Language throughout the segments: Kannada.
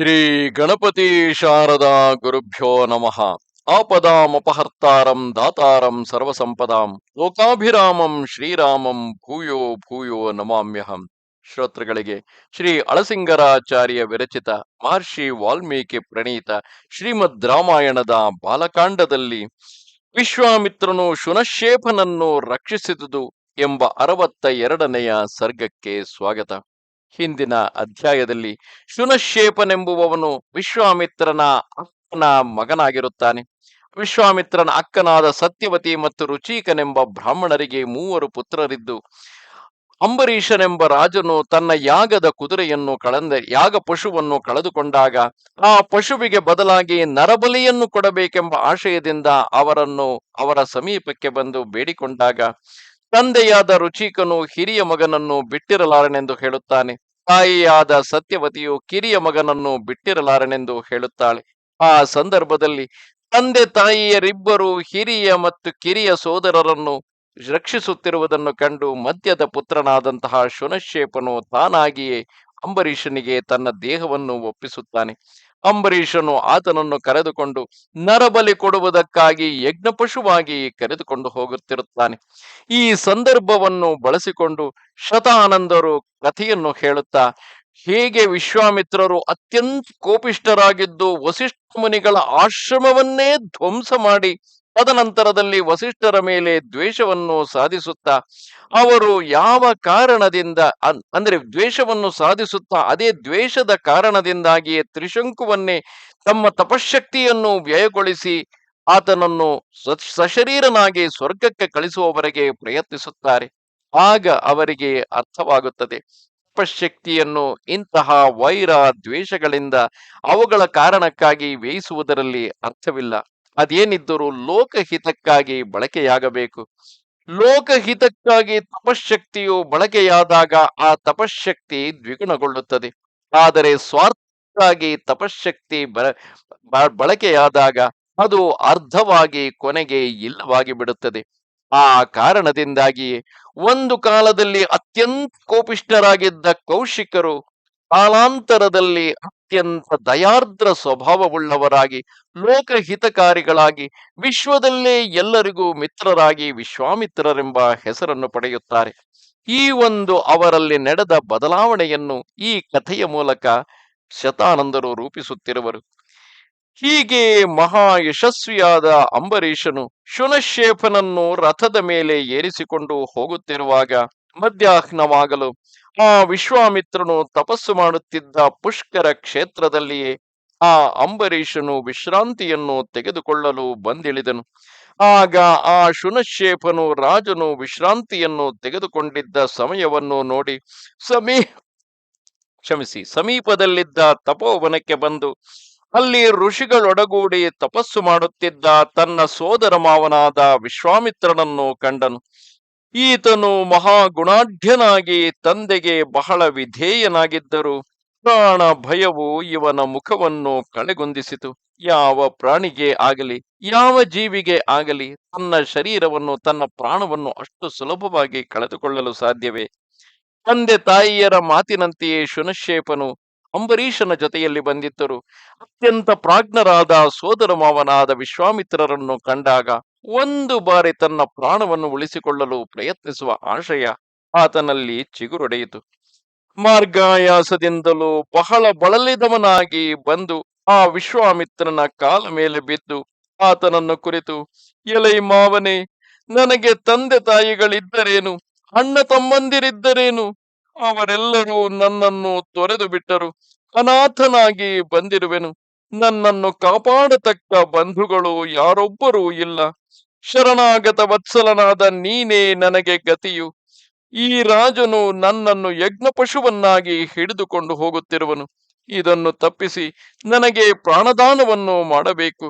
ಶ್ರೀ ಗಣಪತಿ ಶಾರದಾ ಗುರುಭ್ಯೋ ನಮಃ. ಆಪದಾಮಪಹರ್ತಾರಂ ದಾತಾರಂ ಸರ್ವಸಂಪದಾಂ ಲೋಕಾಭಿರಾಮಂ ಶ್ರೀರಾಮಂ ಭೂಯೋ ಭೂಯೋ ನಮಾಮ್ಯಹಂ. ಶ್ರೋತೃಗಳಿಗೆ ಶ್ರೀ ಅಳಸಿಂಗರಾಚಾರ್ಯ ವಿರಚಿತ ಮಹರ್ಷಿ ವಾಲ್ಮೀಕಿ ಪ್ರಣೀತ ಶ್ರೀಮದ್ ರಾಮಾಯಣದ ಬಾಲಕಾಂಡದಲ್ಲಿ ವಿಶ್ವಾಮಿತ್ರನು ಶುನಶೇಫನನ್ನು ರಕ್ಷಿಸಿದುದು ಎಂಬ ಅರವತ್ತ ಎರಡನೆಯ ಸರ್ಗಕ್ಕೆ ಸ್ವಾಗತ. ಹಿಂದಿನ ಅಧ್ಯಾಯದಲ್ಲಿ ಶುನಶೇಪನೆಂಬುವವನು ವಿಶ್ವಾಮಿತ್ರನ ಅಕ್ಕನ ಮಗನಾಗಿರುತ್ತಾನೆ. ವಿಶ್ವಾಮಿತ್ರನ ಅಕ್ಕನಾದ ಸತ್ಯವತಿ ಮತ್ತು ರುಚೀಕನೆಂಬ ಬ್ರಾಹ್ಮಣರಿಗೆ ಮೂವರು ಪುತ್ರರಿದ್ದು, ಅಂಬರೀಷನೆಂಬ ರಾಜನು ತನ್ನ ಯಾಗದ ಕುದುರೆಯನ್ನು ಕಳೆದ, ಯಾಗ ಪಶುವನ್ನು ಕಳೆದುಕೊಂಡಾಗ ಆ ಪಶುವಿಗೆ ಬದಲಾಗಿ ನರಬಲಿಯನ್ನು ಕೊಡಬೇಕೆಂಬ ಆಶಯದಿಂದ ಅವರನ್ನು ಅವರ ಸಮೀಪಕ್ಕೆ ಬಂದು ಬೇಡಿಕೊಂಡಾಗ ತಂದೆಯಾದ ರುಚಿಕನು ಹಿರಿಯ ಮಗನನ್ನು ಬಿಟ್ಟಿರಲಾರನೆಂದು ಹೇಳುತ್ತಾನೆ. ತಾಯಿಯಾದ ಸತ್ಯವತಿಯು ಕಿರಿಯ ಮಗನನ್ನು ಬಿಟ್ಟಿರಲಾರನೆಂದು ಹೇಳುತ್ತಾಳೆ. ಆ ಸಂದರ್ಭದಲ್ಲಿ ತಂದೆ ತಾಯಿಯರಿಬ್ಬರು ಹಿರಿಯ ಮತ್ತು ಕಿರಿಯ ಸೋದರರನ್ನು ರಕ್ಷಿಸುತ್ತಿರುವುದನ್ನು ಕಂಡು ಮದ್ಯದ ಪುತ್ರನಾದಂತಹ ಶುನಶೇಪನು ತಾನಾಗಿಯೇ ಅಂಬರೀಷನಿಗೆ ತನ್ನ ದೇಹವನ್ನು ಒಪ್ಪಿಸುತ್ತಾನೆ. ಅಂಬರೀಷನು ಆತನನ್ನು ಕರೆದುಕೊಂಡು, ನರಬಲಿ ಕೊಡುವುದಕ್ಕಾಗಿ ಯಜ್ಞ ಪಶುವಾಗಿ ಕರೆದುಕೊಂಡು ಹೋಗುತ್ತಿರುತ್ತಾನೆ. ಈ ಸಂದರ್ಭವನ್ನು ಬಳಸಿಕೊಂಡು ಶತಾನಂದರು ಕಥೆಯನ್ನು ಹೇಳುತ್ತಾ, ಹೇಗೆ ವಿಶ್ವಾಮಿತ್ರರು ಅತ್ಯಂತ ಕೋಪಿಷ್ಠರಾಗಿದ್ದು ವಸಿಷ್ಠ ಮುನಿಗಳ ಆಶ್ರಮವನ್ನೇ ಧ್ವಂಸ ಮಾಡಿ ತದನಂತರದಲ್ಲಿ ವಸಿಷ್ಠರ ಮೇಲೆ ದ್ವೇಷವನ್ನು ಸಾಧಿಸುತ್ತಾ, ಅವರು ಯಾವ ಕಾರಣದಿಂದ ಅಂದ್ರೆ ದ್ವೇಷವನ್ನು ಸಾಧಿಸುತ್ತಾ, ಅದೇ ದ್ವೇಷದ ಕಾರಣದಿಂದಾಗಿಯೇ ತ್ರಿಶಂಕುವನ್ನೇ ತಮ್ಮ ತಪಶಕ್ತಿಯನ್ನು ವ್ಯಯಗೊಳಿಸಿ ಆತನನ್ನು ಸಶರೀರನಾಗಿ ಸ್ವರ್ಗಕ್ಕೆ ಕಳಿಸುವವರೆಗೆ ಪ್ರಯತ್ನಿಸುತ್ತಾರೆ. ಆಗ ಅವರಿಗೆ ಅರ್ಥವಾಗುತ್ತದೆ. ತಪಶಕ್ತಿಯನ್ನು ಇಂತಹ ವೈರ ದ್ವೇಷಗಳಿಂದ ಅವುಗಳ ಕಾರಣಕ್ಕಾಗಿ ವ್ಯಯಿಸುವುದರಲ್ಲಿ ಅರ್ಥವಿಲ್ಲ. ಅದೇನಿದ್ದರೂ ಲೋಕಹಿತಕ್ಕಾಗಿ ಬಳಕೆಯಾಗಬೇಕು. ಲೋಕಹಿತಕ್ಕಾಗಿ ತಪಶಕ್ತಿಯು ಬಳಕೆಯಾದಾಗ ಆ ತಪಶಕ್ತಿ ದ್ವಿಗುಣಗೊಳ್ಳುತ್ತದೆ. ಆದರೆ ಸ್ವಾರ್ಥಕ್ಕಾಗಿ ತಪಶಕ್ತಿ ಬಳಕೆಯಾದಾಗ ಅದು ಅರ್ಧವಾಗಿ ಕೊನೆಗೆ ಇಲ್ಲವಾಗಿ ಬಿಡುತ್ತದೆ ಆ ಕಾರಣದಿಂದಾಗಿ ಒಂದು ಕಾಲದಲ್ಲಿ ಅತ್ಯಂತ ಕೋಪಿಷ್ಠರಾಗಿದ್ದ ಕೌಶಿಕರು ಕಾಲಾಂತರದಲ್ಲಿ ಅತ್ಯಂತ ದಯಾರ್ದ್ರ ಸ್ವಭಾವವುಳ್ಳವರಾಗಿ, ಲೋಕಹಿತಕಾರಿಗಳಾಗಿ, ವಿಶ್ವದಲ್ಲೇ ಎಲ್ಲರಿಗೂ ಮಿತ್ರರಾಗಿ ವಿಶ್ವಾಮಿತ್ರರೆಂಬ ಹೆಸರನ್ನು ಪಡೆಯುತ್ತಾರೆ. ಈ ಒಂದು ಅವರಲ್ಲಿ ನಡೆದ ಬದಲಾವಣೆಯನ್ನು ಈ ಕಥೆಯ ಮೂಲಕ ಶತಾನಂದರು ರೂಪಿಸುತ್ತಿರುವರು. ಹೀಗೆ ಮಹಾ ಯಶಸ್ವಿಯಾದ ಅಂಬರೀಷನು ಶುನಶೇಫನನ್ನು ರಥದ ಮೇಲೆ ಏರಿಸಿಕೊಂಡು ಹೋಗುತ್ತಿರುವಾಗ ಮಧ್ಯಾಹ್ನವಾಗಲು ಆ ವಿಶ್ವಾಮಿತ್ರನು ತಪಸ್ಸು ಮಾಡುತ್ತಿದ್ದ ಪುಷ್ಕರ ಕ್ಷೇತ್ರದಲ್ಲಿಯೇ ಆ ಅಂಬರೀಷನು ವಿಶ್ರಾಂತಿಯನ್ನು ತೆಗೆದುಕೊಳ್ಳಲು ಬಂದಿಳಿದನು. ಆಗ ಆ ಶುನಶೇಫನು ರಾಜನು ವಿಶ್ರಾಂತಿಯನ್ನು ತೆಗೆದುಕೊಂಡಿದ್ದ ಸಮಯವನ್ನು ನೋಡಿ ಸಮೀ, ಕ್ಷಮಿಸಿ, ಸಮೀಪದಲ್ಲಿದ್ದ ತಪೋವನಕ್ಕೆ ಬಂದು ಅಲ್ಲಿ ಋಷಿಗಳೊಡಗೂಡಿ ತಪಸ್ಸು ಮಾಡುತ್ತಿದ್ದ ತನ್ನ ಸೋದರ ಮಾವನಾದ ವಿಶ್ವಾಮಿತ್ರನನ್ನು ಕಂಡನು. ಈತನು ಮಹಾಗುಣಾಢ್ಯನಾಗಿ ತಂದೆಗೆ ಬಹಳ ವಿಧೇಯನಾಗಿದ್ದರು. ಪ್ರಾಣ ಭಯವು ಇವನ ಮುಖವನ್ನು ಕಳೆಗುಂದಿಸಿತು. ಯಾವ ಪ್ರಾಣಿಗೆ ಆಗಲಿ, ಯಾವ ಜೀವಿಗೆ ಆಗಲಿ ತನ್ನ ಶರೀರವನ್ನು, ತನ್ನ ಪ್ರಾಣವನ್ನು ಅಷ್ಟು ಸುಲಭವಾಗಿ ಕಳೆದುಕೊಳ್ಳಲು ಸಾಧ್ಯವೇ? ತಂದೆ ತಾಯಿಯರ ಮಾತಿನಂತೆಯೇ ಶುನಶೇಪನು ಅಂಬರೀಷನ ಜೊತೆಯಲ್ಲಿ ಬಂದಿದ್ದರು. ಅತ್ಯಂತ ಪ್ರಾಜ್ಞರಾದ ಸೋದರ ಮಾವನಾದ ವಿಶ್ವಾಮಿತ್ರರನ್ನು ಕಂಡಾಗ ಒಂದು ಬಾರಿ ತನ್ನ ಪ್ರಾಣವನ್ನು ಉಳಿಸಿಕೊಳ್ಳಲು ಪ್ರಯತ್ನಿಸುವ ಆಶಯ ಆತನಲ್ಲಿ ಚಿಗುರೊಡೆಯಿತು. ಮಾರ್ಗಾಯಾಸದಿಂದಲೂ ಬಹಳ ಬಳಲಿದವನಾಗಿ ಬಂದು ಆ ವಿಶ್ವಾಮಿತ್ರನ ಕಾಲ ಮೇಲೆ ಬಿದ್ದು ಆತನನ್ನು ಕುರಿತು, ಎಲೈ ಮಾವನೇ, ನನಗೆ ತಂದೆ ತಾಯಿಗಳಿದ್ದರೇನು, ಅಣ್ಣ ತಮ್ಮಂದಿರಿದ್ದರೇನು? ಅವರೆಲ್ಲರೂ ನನ್ನನ್ನು ತೊರೆದು ಬಿಟ್ಟರು ಅನಾಥನಾಗಿ ಬಂದಿರುವೆನು. ನನ್ನನ್ನು ಕಾಪಾಡತಕ್ಕ ಬಂಧುಗಳು ಯಾರೊಬ್ಬರೂ ಇಲ್ಲ. ಶರಣಾಗತ ವತ್ಸಲನಾದ ನೀನೇ ನನಗೆ ಗತಿಯು. ಈ ರಾಜನು ನನ್ನನ್ನು ಯಜ್ಞ ಪಶುವನ್ನಾಗಿ ಹಿಡಿದುಕೊಂಡು ಹೋಗುತ್ತಿರುವನು. ಇದನ್ನು ತಪ್ಪಿಸಿ ನನಗೆ ಪ್ರಾಣದಾನವನ್ನು ಮಾಡಬೇಕು.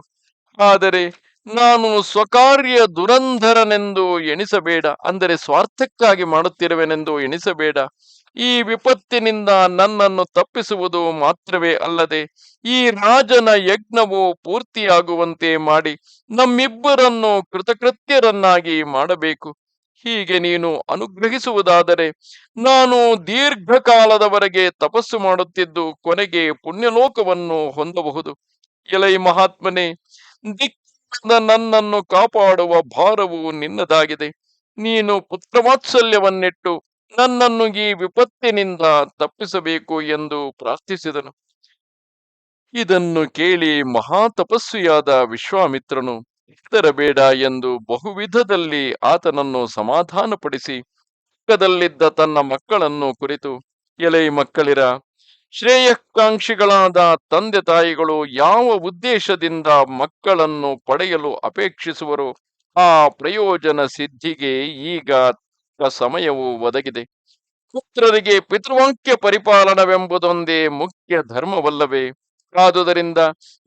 ಆದರೆ ನಾನು ಸ್ವಕಾರ್ಯ ದುರಂಧರನೆಂದು ಎಣಿಸಬೇಡ. ಅಂದರೆ ಸ್ವಾರ್ಥಕ್ಕಾಗಿ ಮಾಡುತ್ತಿರುವೆನೆಂದು ಎಣಿಸಬೇಡ. ಈ ವಿಪತ್ತಿನಿಂದ ನನ್ನನ್ನು ತಪ್ಪಿಸುವುದು ಮಾತ್ರವೇ ಅಲ್ಲದೆ ಈ ರಾಜನ ಯಜ್ಞವು ಪೂರ್ತಿಯಾಗುವಂತೆ ಮಾಡಿ ನಮ್ಮಿಬ್ಬರನ್ನು ಕೃತಕೃತ್ಯರನ್ನಾಗಿ ಮಾಡಬೇಕು. ಹೀಗೆ ನೀನು ಅನುಗ್ರಹಿಸುವುದಾದರೆ ನಾನು ದೀರ್ಘಕಾಲದವರೆಗೆ ತಪಸ್ಸು ಮಾಡುತ್ತಿದ್ದು ಕೊನೆಗೆ ಪುಣ್ಯಲೋಕವನ್ನು ಹೊಂದಬಹುದು. ಎಲೈ ಮಹಾತ್ಮನೇ, ದಿಕ್ಕಿನಿಂದ ನನ್ನನ್ನು ಕಾಪಾಡುವ ಭಾರವು ನಿನ್ನದಾಗಿದೆ. ನೀನು ಪುತ್ರವಾತ್ಸಲ್ಯವನ್ನಿಟ್ಟು ನನ್ನನ್ನು ಈ ವಿಪತ್ತಿನಿಂದ ತಪ್ಪಿಸಬೇಕು ಎಂದು ಪ್ರಾರ್ಥಿಸಿದನು. ಇದನ್ನು ಕೇಳಿ ಮಹಾತಪಸ್ವಿಯಾದ ವಿಶ್ವಾಮಿತ್ರನು ಬೇಡ ಎಂದು ಬಹುವಿಧದಲ್ಲಿ ಆತನನ್ನು ಸಮಾಧಾನಪಡಿಸಿ, ಪಕ್ಕದಲ್ಲಿದ್ದ ತನ್ನ ಮಕ್ಕಳನ್ನು ಕುರಿತು, ಎಲೈ ಮಕ್ಕಳಿರ ಶ್ರೇಯಕಾಂಕ್ಷಿಗಳಾದ ತಂದೆ ತಾಯಿಗಳು ಯಾವ ಉದ್ದೇಶದಿಂದ ಮಕ್ಕಳನ್ನು ಪಡೆಯಲು ಅಪೇಕ್ಷಿಸುವರೋ? ಆ ಪ್ರಯೋಜನ ಸಿದ್ಧಿಗೆ ಈಗ ಸಮಯವು ಒದಗಿದೆ. ಪುತ್ರರಿಗೆ ಪಿತೃವಾಕ್ಯ ಪರಿಪಾಲನವೆಂಬುದೊಂದೇ ಮುಖ್ಯ ಧರ್ಮವಲ್ಲವೇ? ಆದುದರಿಂದ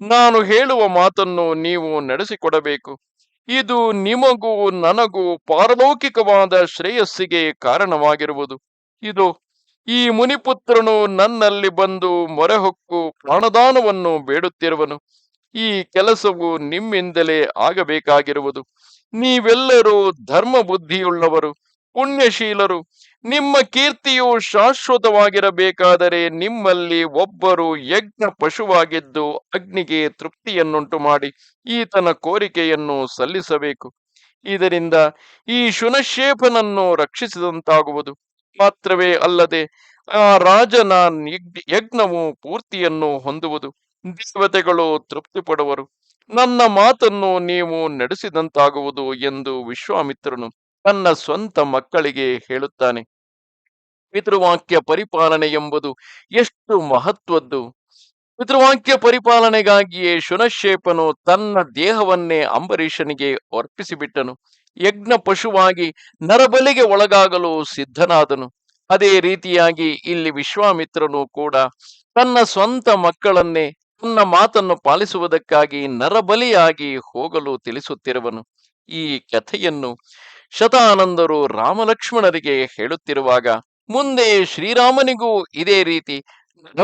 ನಾನು ಹೇಳುವ ಮಾತನ್ನು ನೀವು ನಡೆಸಿಕೊಡಬೇಕು. ಇದು ನಿಮಗೂ ನನಗೂ ಪಾರಲೌಕಿಕವಾದ ಶ್ರೇಯಸ್ಸಿಗೆ ಕಾರಣವಾಗಿರುವುದು. ಇದು ಈ ಮುನಿಪುತ್ರನು ನನ್ನಲ್ಲಿ ಬಂದು ಮೊರೆಹೊಕ್ಕು ಪ್ರಾಣದಾನವನ್ನು ಬೇಡುತ್ತಿರುವನು. ಈ ಕೆಲಸವು ನಿಮ್ಮಿಂದಲೇ ಆಗಬೇಕಾಗಿರುವುದು. ನೀವೆಲ್ಲರೂ ಧರ್ಮ ಬುದ್ಧಿಯುಳ್ಳವರು ಪುಣ್ಯಶೀಲರು, ನಿಮ್ಮ ಕೀರ್ತಿಯು ಶಾಶ್ವತವಾಗಿರಬೇಕಾದರೆ ನಿಮ್ಮಲ್ಲಿ ಒಬ್ಬರು ಯಜ್ಞ ಪಶುವಾಗಿದ್ದು ಅಗ್ನಿಗೆ ತೃಪ್ತಿಯನ್ನುಂಟು ಮಾಡಿ ಈತನ ಕೋರಿಕೆಯನ್ನು ಸಲ್ಲಿಸಬೇಕು. ಇದರಿಂದ ಈ ಶುನಶೇಪನನ್ನು ರಕ್ಷಿಸಿದಂತಾಗುವುದು. ಮಾತ್ರವೇ ಅಲ್ಲದೆ ಆ ರಾಜನ ಯಜ್ಞ- ಯಜ್ಞವು ಪೂರ್ತಿಯನ್ನು ಹೊಂದುವುದು. ದೇವತೆಗಳು ತೃಪ್ತಿ ಪಡುವರು ನನ್ನ ಮಾತನ್ನು ನೀವು ನಡೆಸಿದಂತಾಗುವುದು ಎಂದು ವಿಶ್ವಾಮಿತ್ರನು ತನ್ನ ಸ್ವಂತ ಮಕ್ಕಳಿಗೆ ಹೇಳುತ್ತಾನೆ, ಪಿತೃವಾಕ್ಯ ಪರಿಪಾಲನೆ ಎಂಬುದು ಎಷ್ಟು ಮಹತ್ವದ್ದು. ಪಿತೃವಾಕ್ಯ ಪರಿಪಾಲನೆಗಾಗಿಯೇ ಶುನಶೇಪನು ತನ್ನ ದೇಹವನ್ನೇ ಅಂಬರೀಷನಿಗೆ ಅರ್ಪಿಸಿಬಿಟ್ಟನು. ಯಜ್ಞ ಪಶುವಾಗಿ ನರಬಲಿಗೆ ಒಳಗಾಗಲು ಸಿದ್ಧನಾದನು. ಅದೇ ರೀತಿಯಾಗಿ ಇಲ್ಲಿ ವಿಶ್ವಾಮಿತ್ರನು ಕೂಡ ತನ್ನ ಸ್ವಂತ ಮಕ್ಕಳನ್ನೇ ತನ್ನ ಮಾತನ್ನು ಪಾಲಿಸುವುದಕ್ಕಾಗಿ ನರಬಲಿಯಾಗಿ ಹೋಗಲು ತಿಳಿಸುತ್ತಿರುವನು. ಈ ಕಥೆಯನ್ನು ಶತಾನಂದರು ರಾಮಲಕ್ಷ್ಮಣರಿಗೆ ಹೇಳುತ್ತಿರುವಾಗ, ಮುಂದೆ ಶ್ರೀರಾಮನಿಗೂ ಇದೇ ರೀತಿ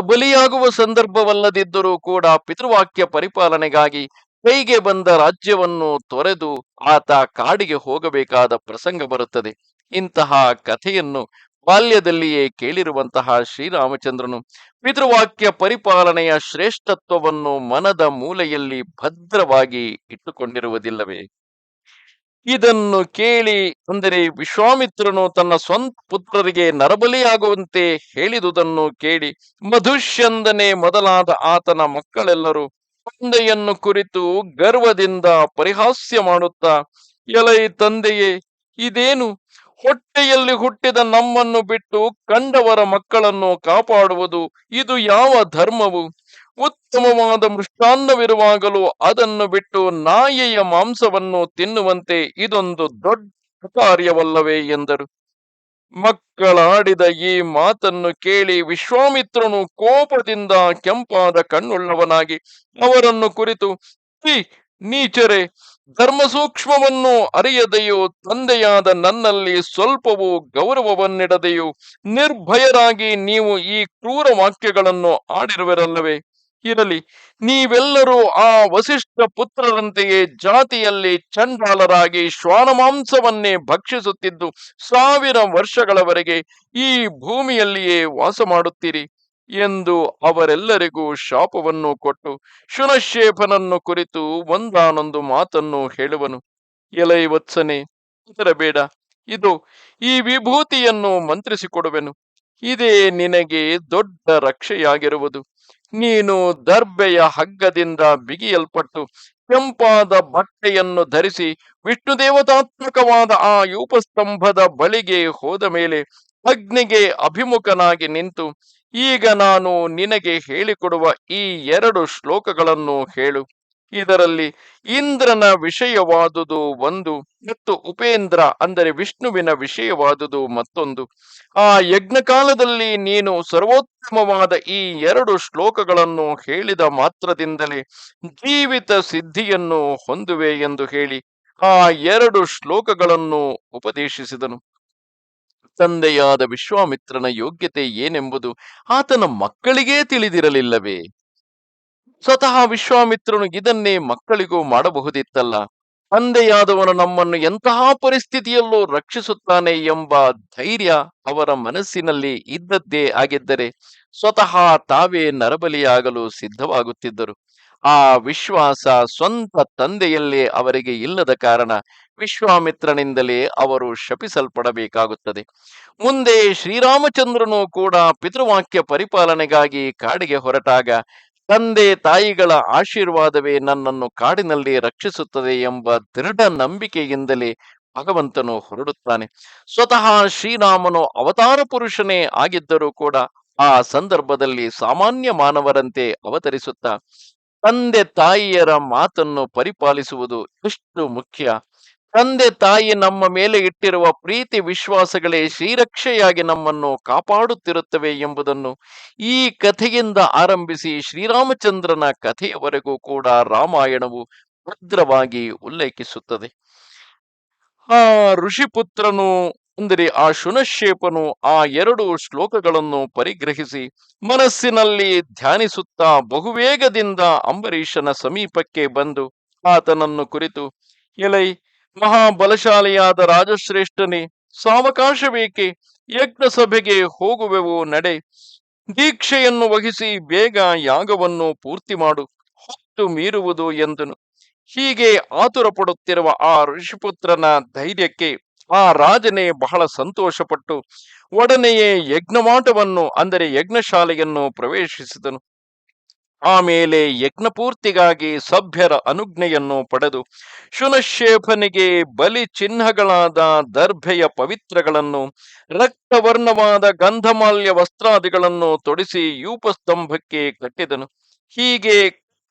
ಬಲಿಯಾಗುವ ಸಂದರ್ಭವಲ್ಲದಿದ್ದರೂ ಕೂಡ ಪಿತೃವಾಕ್ಯ ಪರಿಪಾಲನೆಗಾಗಿ ಕೈಗೆ ಬಂದ ರಾಜ್ಯವನ್ನು ತೊರೆದು ಆತ ಕಾಡಿಗೆ ಹೋಗಬೇಕಾದ ಪ್ರಸಂಗ ಬರುತ್ತದೆ. ಇಂತಹ ಕಥೆಯನ್ನು ಬಾಲ್ಯದಲ್ಲಿಯೇ ಕೇಳಿರುವಂತಹ ಶ್ರೀರಾಮಚಂದ್ರನು ಪಿತೃವಾಕ್ಯ ಪರಿಪಾಲನೆಯ ಶ್ರೇಷ್ಠತ್ವವನ್ನು ಮನದ ಮೂಲೆಯಲ್ಲಿ ಭದ್ರವಾಗಿ ಇಟ್ಟುಕೊಂಡಿರುವುದಿಲ್ಲವೇ? ಇದನ್ನು ಕೇಳಿ ಅಂದರೆ ವಿಶ್ವಾಮಿತ್ರನು ತನ್ನ ಸ್ವಂತ ಪುತ್ರರಿಗೆ ನರಬಲಿಯಾಗುವಂತೆ ಹೇಳಿದುದನ್ನು ಕೇಳಿ ಮಧುಶ್ಯಂದನೆ ಮೊದಲಾದ ಆತನ ಮಕ್ಕಳೆಲ್ಲರೂ ತಂದೆಯನ್ನು ಕುರಿತು ಗರ್ವದಿಂದ ಪರಿಹಾಸ್ಯ ಮಾಡುತ್ತಾ, ಎಲೈ ತಂದೆಯೇ, ಇದೇನು? ಹೊಟ್ಟೆಯಲ್ಲಿ ಹುಟ್ಟಿದ ನಮ್ಮನ್ನು ಬಿಟ್ಟು ಕಂಡವರ ಮಕ್ಕಳನ್ನು ಕಾಪಾಡುವುದು, ಇದು ಯಾವ ಧರ್ಮವು? ಉತ್ತಮವಾದ ಮೃಷ್ಟಾನ್ನವಿರುವಾಗಲೂ ಅದನ್ನು ಬಿಟ್ಟು ನಾಯಿಯ ಮಾಂಸವನ್ನು ತಿನ್ನುವಂತೆ ಇದೊಂದು ದೊಡ್ಡ ಕಾರ್ಯವಲ್ಲವೇ ಎಂದರು. ಮಕ್ಕಳಾಡಿದ ಈ ಮಾತನ್ನು ಕೇಳಿ ವಿಶ್ವಾಮಿತ್ರನು ಕೋಪದಿಂದ ಕೆಂಪಾದ ಕಣ್ಣುಳ್ಳವನಾಗಿ ಅವರನ್ನು ಕುರಿತು ನೀಚರೆ ಧರ್ಮ ಸೂಕ್ಷ್ಮವನ್ನು ಅರಿಯದೆಯೋ ತಂದೆಯಾದ ನನ್ನಲ್ಲಿ ಸ್ವಲ್ಪವೂ ಗೌರವವನ್ನಿಡದೆಯೋ ನಿರ್ಭಯರಾಗಿ ನೀವು ಈ ಕ್ರೂರ ವಾಕ್ಯಗಳನ್ನು ಆಡಿರುವಿರಲ್ಲವೇ? ಇರಲಿ. ನೀವೆಲ್ಲರೂ ಆ ವಸಿಷ್ಠ ಪುತ್ರರಂತೆಯೇ ಜಾತಿಯಲ್ಲಿ ಚಂಡಾಲರಾಗಿ ಶ್ವಾನಮಾಂಸವನ್ನೇ ಭಕ್ಷಿಸುತ್ತಿದ್ದು ಸಾವಿರ ವರ್ಷಗಳವರೆಗೆ ಈ ಭೂಮಿಯಲ್ಲಿಯೇ ವಾಸ ಮಾಡುತ್ತೀರಿ ಎಂದು ಅವರೆಲ್ಲರಿಗೂ ಶಾಪವನ್ನು ಕೊಟ್ಟು ಶುನಶೇಫನನ್ನು ಕುರಿತು ಒಂದಾನೊಂದು ಮಾತನ್ನು ಹೇಳುವನು. ಎಲೈ ವತ್ಸನೆ ಬೇಡ. ಇದು ಈ ವಿಭೂತಿಯನ್ನು ಮಂತ್ರಿಸಿಕೊಡುವೆನು. ಇದೇ ನಿನಗೆ ದೊಡ್ಡ ರಕ್ಷೆಯಾಗಿರುವುದು. ನೀನು ದರ್ಬೆಯ ಹಗ್ಗದಿಂದ ಬಿಗಿಯಲ್ಪಟ್ಟು ಕೆಂಪಾದ ಬಟ್ಟೆಯನ್ನು ಧರಿಸಿ ವಿಷ್ಣು ದೇವತಾತ್ಮಕವಾದ ಆ ಯೂಪಸ್ತಂಭದ ಬಳಿಗೆ ಹೋದ ಮೇಲೆ ಅಗ್ನಿಗೆ ಅಭಿಮುಖನಾಗಿ ನಿಂತು, ಈಗ ನಾನು ನಿನಗೆ ಹೇಳಿಕೊಡುವ ಈ ಎರಡು ಶ್ಲೋಕಗಳನ್ನು ಹೇಳು. ಇದರಲ್ಲಿ ಇಂದ್ರನ ವಿಷಯವಾದುದು ಒಂದು ಮತ್ತು ಉಪೇಂದ್ರ ಅಂದರೆ ವಿಷ್ಣುವಿನ ವಿಷಯವಾದುದು ಮತ್ತೊಂದು. ಆ ಯಜ್ಞಕಾಲದಲ್ಲಿ ನೀನು ಸರ್ವೋತ್ತಮವಾದ ಈ ಎರಡು ಶ್ಲೋಕಗಳನ್ನು ಹೇಳಿದ ಮಾತ್ರದಿಂದಲೇ ಜೀವಿತ ಸಿದ್ಧಿಯನ್ನು ಹೊಂದುವೆ ಎಂದು ಹೇಳಿ ಆ ಎರಡು ಶ್ಲೋಕಗಳನ್ನು ಉಪದೇಶಿಸಿದನು. ತಂದೆಯಾದ ವಿಶ್ವಾಮಿತ್ರನ ಯೋಗ್ಯತೆ ಏನೆಂಬುದು ಆತನ ಮಕ್ಕಳಿಗೇ ತಿಳಿದಿರಲಿಲ್ಲವೇ? ಸ್ವತಃ ವಿಶ್ವಾಮಿತ್ರನು ಇದನ್ನೇ ಮಕ್ಕಳಿಗೂ ಮಾಡಬಹುದಿತ್ತಲ್ಲ. ತಂದೆಯಾದವನು ನಮ್ಮನ್ನು ಎಂತಹ ಪರಿಸ್ಥಿತಿಯಲ್ಲೂ ರಕ್ಷಿಸುತ್ತಾನೆ ಎಂಬ ಧೈರ್ಯ ಅವರ ಮನಸ್ಸಿನಲ್ಲಿ ಇದ್ದದ್ದೇ ಆಗಿದ್ದರೆ ಸ್ವತಃ ತಾವೇ ನರಬಲಿಯಾಗಲು ಸಿದ್ಧವಾಗುತ್ತಿದ್ದರು. ಆ ವಿಶ್ವಾಸ ಸ್ವಂತ ತಂದೆಯಲ್ಲೇ ಅವರಿಗೆ ಇಲ್ಲದ ಕಾರಣ ವಿಶ್ವಾಮಿತ್ರನಿಂದಲೇ ಅವರು ಶಪಿಸಲ್ಪಡಬೇಕಾಗುತ್ತದೆ. ಮುಂದೆ ಶ್ರೀರಾಮಚಂದ್ರನು ಕೂಡ ಪಿತೃವಾಕ್ಯ ಪರಿಪಾಲನೆಗಾಗಿ ಕಾಡಿಗೆ ಹೊರಟಾಗ ತಂದೆ ತಾಯಿಗಳ ಆಶೀರ್ವಾದವೇ ನನ್ನನ್ನು ಕಾಡಿನಲ್ಲಿ ರಕ್ಷಿಸುತ್ತದೆ ಎಂಬ ದೃಢ ನಂಬಿಕೆಯಿಂದಲೇ ಭಗವಂತನು ಹೊರಡುತ್ತಾನೆ. ಸ್ವತಃ ಶ್ರೀರಾಮನು ಅವತಾರ ಪುರುಷನೇ ಆಗಿದ್ದರೂ ಕೂಡ ಆ ಸಂದರ್ಭದಲ್ಲಿ ಸಾಮಾನ್ಯ ಮಾನವರಂತೆ ಅವತರಿಸುತ್ತಾ, ತಂದೆ ತಾಯಿಯರ ಮಾತನ್ನು ಪರಿಪಾಲಿಸುವುದು ಎಷ್ಟು ಮುಖ್ಯ? ತಂದೆ ತಾಯಿ ನಮ್ಮ ಮೇಲೆ ಇಟ್ಟಿರುವ ಪ್ರೀತಿ ವಿಶ್ವಾಸಗಳೇ ಶ್ರೀರಕ್ಷೆಯಾಗಿ ನಮ್ಮನ್ನು ಕಾಪಾಡುತ್ತಿರುತ್ತವೆ ಎಂಬುದನ್ನು ಈ ಕಥೆಯಿಂದ ಆರಂಭಿಸಿ ಶ್ರೀರಾಮಚಂದ್ರನ ಕಥೆಯವರೆಗೂ ಕೂಡ ರಾಮಾಯಣವು ಭದ್ರವಾಗಿ ಉಲ್ಲೇಖಿಸುತ್ತದೆ. ಆ ಋಷಿಪುತ್ರನು ಅಂದರೆ ಆ ಶುನಶೇಪನು ಆ ಎರಡು ಶ್ಲೋಕಗಳನ್ನು ಪರಿಗ್ರಹಿಸಿ ಮನಸ್ಸಿನಲ್ಲಿ ಧ್ಯಾನಿಸುತ್ತಾ ಬಹುವೇಗದಿಂದ ಅಂಬರೀಷನ ಸಮೀಪಕ್ಕೆ ಬಂದು ಆತನನ್ನು ಕುರಿತು, ಎಲೈ ಮಹಾಬಲಶಾಲಿಯಾದ ರಾಜಶ್ರೇಷ್ಠನೇ ಸಾವಕಾಶ ಬೇಕೆ ಯಜ್ಞ ಸಭೆಗೆ ಹೋಗುವೆವು ನಡೆ, ದೀಕ್ಷೆಯನ್ನು ವಹಿಸಿ ಬೇಗ ಯಾಗವನ್ನು ಪೂರ್ತಿ ಮಾಡು, ಹೊತ್ತು ಮೀರುವುದು ಎಂದನು. ಹೀಗೆ ಆತುರ ಪಡುತ್ತಿರುವ ಆ ಋಷಿಪುತ್ರನ ಧೈರ್ಯಕ್ಕೆ ಆ ರಾಜನೇ ಬಹಳ ಸಂತೋಷಪಟ್ಟು, ಒಡನೆಯೇ ಯಜ್ಞಮಾಟವನ್ನು, ಅಂದರೆ ಯಜ್ಞಶಾಲೆಯನ್ನು ಪ್ರವೇಶಿಸಿದನು. ಆಮೇಲೆ ಯಜ್ಞಪೂರ್ತಿಗಾಗಿ ಸಭ್ಯರ ಅನುಜ್ಞೆಯನ್ನು ಪಡೆದು ಶುನಶೇಫನಿಗೆ ಬಲಿ ಚಿಹ್ನಗಳಾದ ದರ್ಭೆಯ ಪವಿತ್ರಗಳನ್ನು, ರಕ್ತವರ್ಣವಾದ ಗಂಧಮಾಲ್ಯ ವಸ್ತ್ರಾದಿಗಳನ್ನು ತೊಡಿಸಿ ಯೂಪಸ್ತಂಭಕ್ಕೆ ಕಟ್ಟಿದನು. ಹೀಗೆ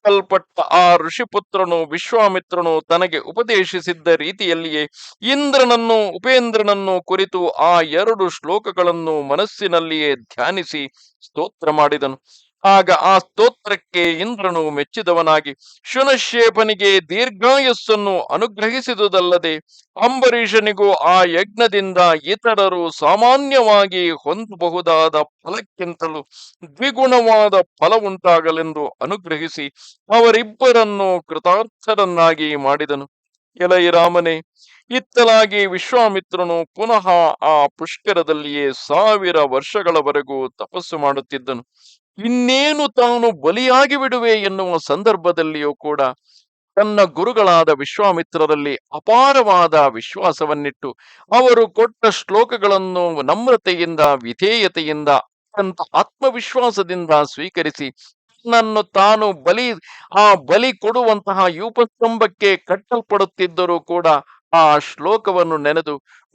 ಕಲ್ಪಟ್ಟ ಆ ಋಷಿಪುತ್ರನು, ವಿಶ್ವಾಮಿತ್ರನು ತನಗೆ ಉಪದೇಶಿಸಿದ್ದ ರೀತಿಯಲ್ಲಿಯೇ ಇಂದ್ರನನ್ನು, ಉಪೇಂದ್ರನನ್ನು ಕುರಿತು ಆ ಎರಡು ಶ್ಲೋಕಗಳನ್ನು ಮನಸ್ಸಿನಲ್ಲಿಯೇ ಧ್ಯಾನಿಸಿ ಸ್ತೋತ್ರ ಮಾಡಿದನು. ಆಗ ಆ ಸ್ತೋತ್ರಕ್ಕೆ ಇಂದ್ರನು ಮೆಚ್ಚಿದವನಾಗಿ, ಶುನಶೇಪನಿಗೆ ದೀರ್ಘಾಯಸ್ಸನ್ನು ಅನುಗ್ರಹಿಸಿದುದಲ್ಲದೆ ಅಂಬರೀಷನಿಗೂ ಆ ಯಜ್ಞದಿಂದ ಇತರರು ಸಾಮಾನ್ಯವಾಗಿ ಹೊಂದಬಹುದಾದ ಫಲಕ್ಕಿಂತಲೂ ದ್ವಿಗುಣವಾದ ಫಲ ಉಂಟಾಗಲೆಂದು ಅನುಗ್ರಹಿಸಿ ಅವರಿಬ್ಬರನ್ನು ಕೃತಾರ್ಥರನ್ನಾಗಿ ಮಾಡಿದನು. ಎಲೈ ರಾಮನೇ ಇತ್ತಲಾಗಿ ವಿಶ್ವಾಮಿತ್ರನು ಪುನಃ ಆ ಪುಷ್ಕರದಲ್ಲಿಯೇ ಸಾವಿರ ವರ್ಷಗಳವರೆಗೂ ತಪಸ್ಸು ಮಾಡುತ್ತಿದ್ದನು. ಇನ್ನೇನು ತಾನು ಬಲಿಯಾಗಿ ಬಿಡುವೆ ಎನ್ನುವ ಸಂದರ್ಭದಲ್ಲಿಯೂ ಕೂಡ ತನ್ನ ಗುರುಗಳಾದ ವಿಶ್ವಾಮಿತ್ರರಲ್ಲಿ ಅಪಾರವಾದ ವಿಶ್ವಾಸವನ್ನಿಟ್ಟು ಅವರು ಕೊಟ್ಟ ಶ್ಲೋಕಗಳನ್ನು ನಮ್ರತೆಯಿಂದ, ವಿಧೇಯತೆಯಿಂದ, ಅತ್ಯಂತ ಆತ್ಮವಿಶ್ವಾಸದಿಂದ ಸ್ವೀಕರಿಸಿ ತನ್ನನ್ನು ತಾನು ಬಲಿ, ಆ ಬಲಿ ಕೊಡುವಂತಹ ಯೂಪಸ್ತಂಭಕ್ಕೆ ಕಟ್ಟಲ್ಪಡುತ್ತಿದ್ದರೂ ಕೂಡ ಆ ಶ್ಲೋಕವನ್ನು ನೆನೆದು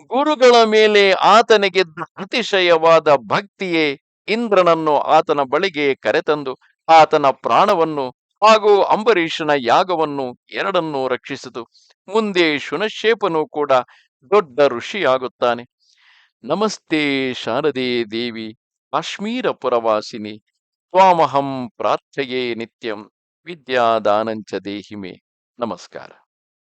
ಗುರುಗಳ ಮೇಲೆ ಆತನಿಗಿದ್ದ ಅತಿಶಯವಾದ ಭಕ್ತಿಯೇ ಇಂದ್ರನನ್ನು ಆತನ ಬಳಿಗೆ ಕರೆತಂದು ಆತನ ಪ್ರಾಣವನ್ನು ಹಾಗೂ ಅಂಬರೀಷನ ಯಾಗವನ್ನು ಎರಡನ್ನೂ ರಕ್ಷಿಸಿತು. ಮುಂದೆ ಶುನಶೇಪನು ಕೂಡ ದೊಡ್ಡ ಋಷಿಯಾಗುತ್ತಾನೆ. ನಮಸ್ತೆ ಶಾರದೆ ದೇವಿ, ಕಾಶ್ಮೀರ ಪುರವಾಸಿನಿ, ತ್ವಾಮಹಂ ಪ್ರಾರ್ಥಯೇ ನಿತ್ಯಂ, ವಿದ್ಯಾದಾನಂಚ ದೇಹಿಮೆ. ನಮಸ್ಕಾರ.